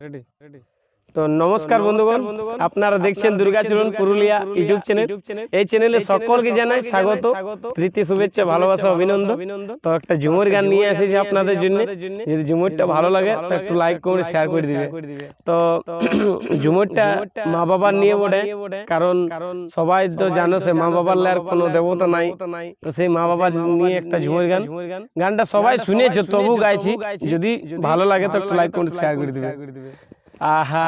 Ready ready তো নমস্কার বন্ধুগণ আপনারা দেখছেন দুর্গাচরণ পুরুলিয়া ইউটিউব চ্যানেল এই চ্যানেলে সকলকে জানাই স্বাগত। প্রীতি শুভেচ্ছা ভালোবাসা অভিনন্দন। তো একটা ঝুমুর গান নিয়ে এসেছি আপনাদের জন্য। যদি ঝুমুরটা ভালো লাগে তো একটু লাইক করে শেয়ার করে দিবে। তো ঝুমুরটা মা বাবার নিয়ে বটে। কারণ সবাই তো জানো সে মা বাবার আর কোনো দেবতা নাই। তো সেই মা বাবার নিয়ে একটা ঝুমুর গান। গানটা সবাই শুনেছে তবু গাইছি যদি ভালো লাগে তো একটু লাইক করে শেয়ার করে দিবে আহা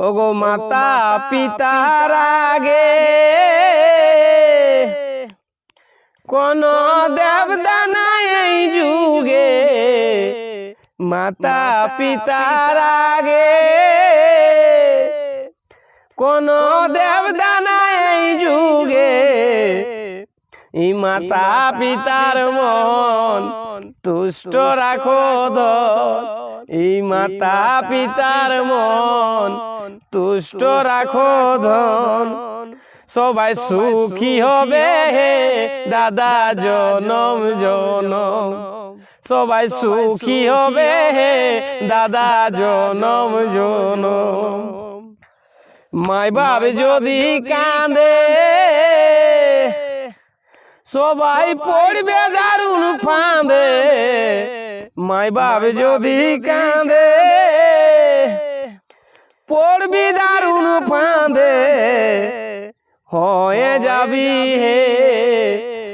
ওগো মাতা পিতার আগে কোন দেবদানা এই যুগে মাতা পিতার আগে কোন দেবদানা এই যুগে এই মাতা পিতার মন তুষ্ট রাখো এই মাতা পিতার মন তুষ্ট রাখো ধন সবাই সুখী হবে হে দাদা জনম জনম। সবাই সুখী হবে হে দাদা জনম জনম। মাই বাপ যদি কাঁদে সবাই পড়বে দারুণ ফাঁদে। মাই বাপ যদি কাঁদে। পড়বি দারুণ ফাঁদে। হয়ে যাবি হে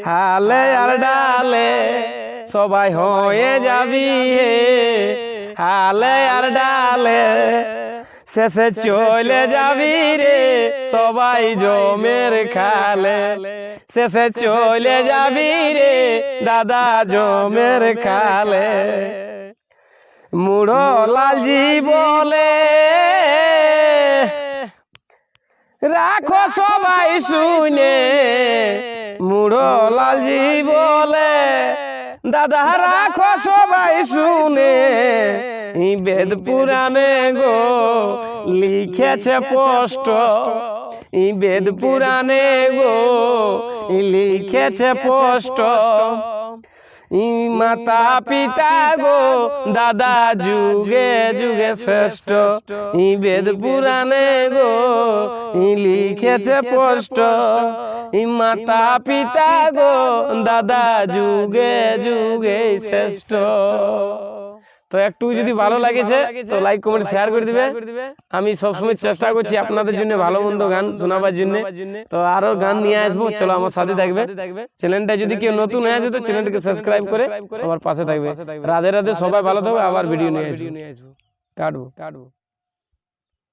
হালে আর ডালে। সবাই হয়ে যাবি হে হালে আর ডালে। শেষে চলে যাবি রে সবাই জমের খালে। শেষে চলে যাবি রে দাদা জমের খালে। মুড়ো লালজি বলে। রাখো সবাই শুনে। মুড়ো লালজি বলে। দাদা রাখো সবাই শুনে। বেদ পুরাণে গো লিখেছে পোস্ট এই বেদ পুরাণে গো লিখেছে পোস্ট ই মাতা পিতা গো দাদা যুগে যুগে শ্রেষ্ঠ। ই বেদ পুরাণে গো লিখেছে পোস্ট মাতা পিতা গো দাদা যুগে যুগে শ্রেষ্ঠ। তো একটু যদি ভালো লাগেছে তো লাইক কমেন্ট শেয়ার করে দিবে। আমি সবসময় চেষ্টা করছি আপনাদের জন্য ভালো মন্দ গান শোনাবার জন্য। তো আরও গান নিয়ে আসব চলো আমার সাথে থাকবে চ্যানেলটা যদি কেউ নতুন হয়ে আছে তো চ্যানেলটাকে সাবস্ক্রাইব করে আমার পাশে থাকবে। রাধে রাধে সবাই ভালো থাকবে আবার ভিডিও নিয়ে আসব। কাটবো। কাটবো।